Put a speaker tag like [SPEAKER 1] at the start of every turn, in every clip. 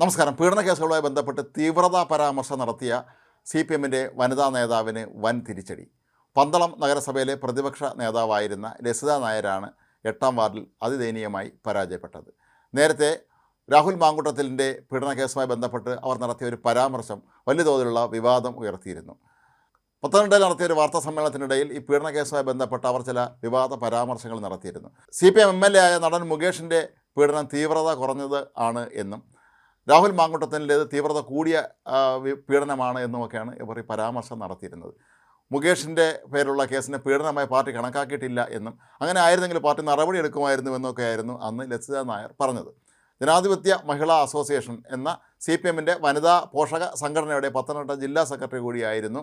[SPEAKER 1] നമസ്കാരം. പീഡന കേസുകളുമായി ബന്ധപ്പെട്ട് തീവ്രതാ പരാമർശം നടത്തിയ സി പി എമ്മിന്റെ വനിതാ നേതാവിന് വൻ തിരിച്ചടി. പന്തളം നഗരസഭയിലെ പ്രതിപക്ഷ നേതാവായിരുന്ന ലസിത നായരാണ് എട്ടാം വാർഡിൽ അതിദയനീയമായി പരാജയപ്പെട്ടത്. നേരത്തെ രാഹുൽ മാങ്കുട്ടത്തിലിന്റെ പീഡന കേസുമായി ബന്ധപ്പെട്ട് അവർ നടത്തിയ ഒരു പരാമർശം വലിയ തോതിലുള്ള വിവാദം ഉയർത്തിയിരുന്നു. പത്തനംതിട്ടയിൽ നടത്തിയ ഒരു വാർത്താ സമ്മേളനത്തിനിടയിൽ ഈ പീഡന കേസുമായി ബന്ധപ്പെട്ട് അവർ ചില വിവാദ പരാമർശങ്ങൾ നടത്തിയിരുന്നു. C P M M L A ആയ നടൻ മുകേഷിന്റെ പീഡനം തീവ്രത കുറഞ്ഞത് ആണ് എന്നും രാഹുൽ മാങ്കുട്ടത്തിന്റേത് തീവ്രത കൂടിയ പീഡനമാണ് എന്നുമൊക്കെയാണ് ഇവർ പരാമർശം നടത്തിയിരുന്നത്. മുകേഷിന്റെ പേരുള്ള കേസിനെ പീഡനമായി പാർട്ടി കണക്കാക്കിയിട്ടില്ല എന്നും അങ്ങനെ ആയിരുന്നെങ്കിൽ പാർട്ടി നടപടി എടുക്കുമായിരുന്നു എന്നൊക്കെയായിരുന്നു അന്ന് ലസിത നായർ പറഞ്ഞത്. ജനാധിപത്യ മഹിളാ അസോസിയേഷൻ എന്ന സി പി എമ്മിന്റെ വനിതാ പോഷക സംഘടനയുടെ പത്തനംതിട്ട ജില്ലാ സെക്രട്ടറി കൂടിയായിരുന്നു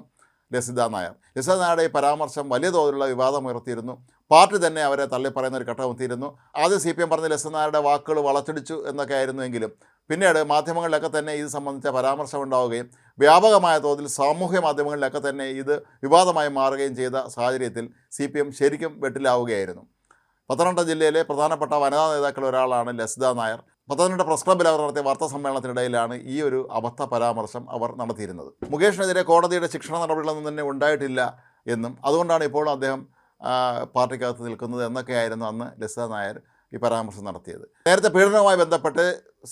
[SPEAKER 1] ലസിത നായർ. ലസിത നായരുടെ ഈ പരാമർശം വലിയ തോതിലുള്ള വിവാദമുയർത്തിയിരുന്നു പാർട്ടി തന്നെ അവരെ തള്ളിപ്പറയുന്ന ഒരു ഘട്ടമെത്തിയിരുന്നു ആദ്യം സി പി എം പറഞ്ഞ ലസിത നായരുടെ വാക്കുകൾ വളച്ചൊടിച്ചു എന്നൊക്കെ ആയിരുന്നുവെങ്കിലും പിന്നീട് മാധ്യമങ്ങളിലൊക്കെ തന്നെ ഇത് സംബന്ധിച്ച പരാമർശം ഉണ്ടാവുകയും വ്യാപകമായ തോതിൽ സാമൂഹ്യ മാധ്യമങ്ങളിലൊക്കെ തന്നെ ഇത് വിവാദമായി മാറുകയും ചെയ്ത സാഹചര്യത്തിൽ സി പി എം ശരിക്കും വെട്ടിലാവുകയായിരുന്നു. പത്തനംതിട്ട ജില്ലയിലെ പ്രധാനപ്പെട്ട വനിതാ നേതാക്കളിൽ ഒരാളാണ് ലസിത നായർ. പത്തനംതിട്ട പ്രസ് ക്ലബ്ബിൽ അവർ നടത്തിയ വാർത്താ സമ്മേളനത്തിനിടയിലാണ് ഈ ഒരു അബദ്ധ പരാമർശം അവർ നടത്തിയിരുന്നത്. മുകേഷിനെതിരെ കോടതിയുടെ ശിക്ഷണ നടപടികളൊന്നും തന്നെ ഉണ്ടായിട്ടില്ല എന്നും അതുകൊണ്ടാണ് ഇപ്പോൾ അദ്ദേഹം പാർട്ടിക്കകത്ത് നിൽക്കുന്നത് എന്നൊക്കെയായിരുന്നു അന്ന് ലസിത നായർ ഈ പരാമർശം നടത്തിയത്. നേരത്തെ പീഡനവുമായി ബന്ധപ്പെട്ട്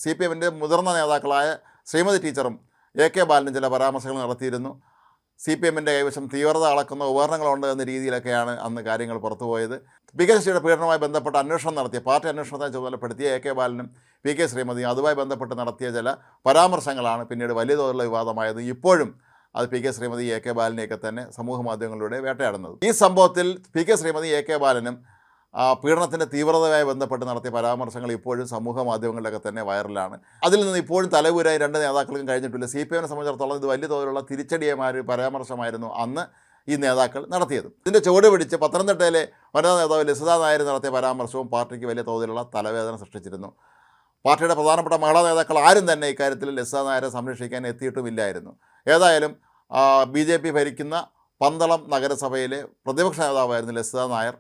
[SPEAKER 1] സി പി എമ്മിന്റെ മുതിർന്ന നേതാക്കളായ ശ്രീമതി ടീച്ചറും എ കെ ബാലനും ചില പരാമർശങ്ങൾ നടത്തിയിരുന്നു. സി പി എമ്മിന്റെ കൈവശം തീവ്രത അളക്കുന്ന ഉപകരണങ്ങളുണ്ട് എന്ന രീതിയിലൊക്കെയാണ് അന്ന് കാര്യങ്ങൾ പുറത്തുപോയത്. പി കെ ശശിയുടെ പീഡനവുമായി ബന്ധപ്പെട്ട് അന്വേഷണം നടത്തിയ പാർട്ടി അന്വേഷണത്തെ ചുമതലപ്പെടുത്തിയ എ കെ ബാലനും പി കെ ശ്രീമതിയും അതുമായി ബന്ധപ്പെട്ട് നടത്തിയ ചില പരാമർശങ്ങളാണ് പിന്നീട് വലിയ തോതിലുള്ള വിവാദമായത്. ഇപ്പോഴും അത് P K Sreemathi A K ബാലനെയൊക്കെ തന്നെ സമൂഹ മാധ്യമങ്ങളിലൂടെ വേട്ടയാടുന്നത്. ഈ സംഭവത്തിൽ P K Sreemathi A K ബാലനും പീഡനത്തിന്റെ തീവ്രതയുമായി ബന്ധപ്പെട്ട് നടത്തിയ പരാമർശങ്ങൾ ഇപ്പോഴും സമൂഹ മാധ്യമങ്ങളിലൊക്കെ തന്നെ വൈറലാണ്. അതിൽ നിന്ന് ഇപ്പോഴും തലവൂരായി രണ്ട് നേതാക്കൾക്കും കഴിഞ്ഞിട്ടില്ല. സി പി എമ്മിനെ സംബന്ധിച്ചിടത്തോളം ഇത് വലിയ തോതിലുള്ള തിരിച്ചടിയമായ പരാമർശമായിരുന്നു അന്ന് ഈ നേതാക്കൾ നടത്തിയത്. ഇതിന്റെ ചുവട് പിടിച്ച് പത്തനംതിട്ടയിലെ വനിതാ നേതാവ് ലസിതാ നായർ നടത്തിയ പരാമർശവും പാർട്ടിക്ക് വലിയ തോതിലുള്ള തലവേദന സൃഷ്ടിച്ചിരുന്നു. പാർട്ടിയുടെ പ്രധാനപ്പെട്ട മഹിളാ നേതാക്കൾ ആരും തന്നെ ഇക്കാര്യത്തിൽ ലസിതാ നായരെ സംരക്ഷിക്കാൻ എത്തിയിട്ടുമില്ലായിരുന്നു. ഏതായാലും ബി ഭരിക്കുന്ന പന്തളം നഗരസഭയിലെ പ്രതിപക്ഷ നേതാവായിരുന്നു ലസിതാ നായർ.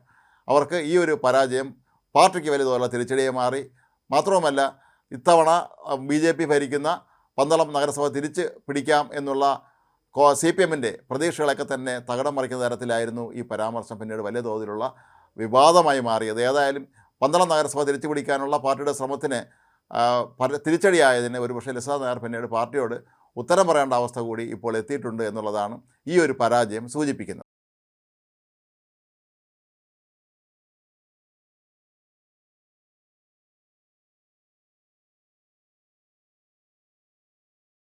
[SPEAKER 1] അവർക്ക് ഈ ഒരു പരാജയം പാർട്ടിക്ക് വലിയ തോതിലുള്ള തിരിച്ചടിയെ മാറി. മാത്രവുമല്ല ഇത്തവണ ബി ജെ പി ഭരിക്കുന്ന പന്തളം നഗരസഭ തിരിച്ച് പിടിക്കാം എന്നുള്ള സി പി എമ്മിന്റെ പ്രതീക്ഷകളൊക്കെ തന്നെ തകടം മറിക്കുന്ന തരത്തിലായിരുന്നു ഈ പരാമർശം. പിന്നീട് വലിയ തോതിലുള്ള വിവാദമായി മാറിയത്. ഏതായാലും പന്തളം നഗരസഭ തിരിച്ചു പിടിക്കാനുള്ള പാർട്ടിയുടെ ശ്രമത്തിന് തിരിച്ചടിയായതിന് ഒരുപക്ഷെ ലസാ പിന്നീട് പാർട്ടിയോട് ഉത്തരം പറയേണ്ട അവസ്ഥ കൂടി ഇപ്പോൾ എത്തിയിട്ടുണ്ട് എന്നുള്ളതാണ് ഈ ഒരു പരാജയം സൂചിപ്പിക്കുന്നത്.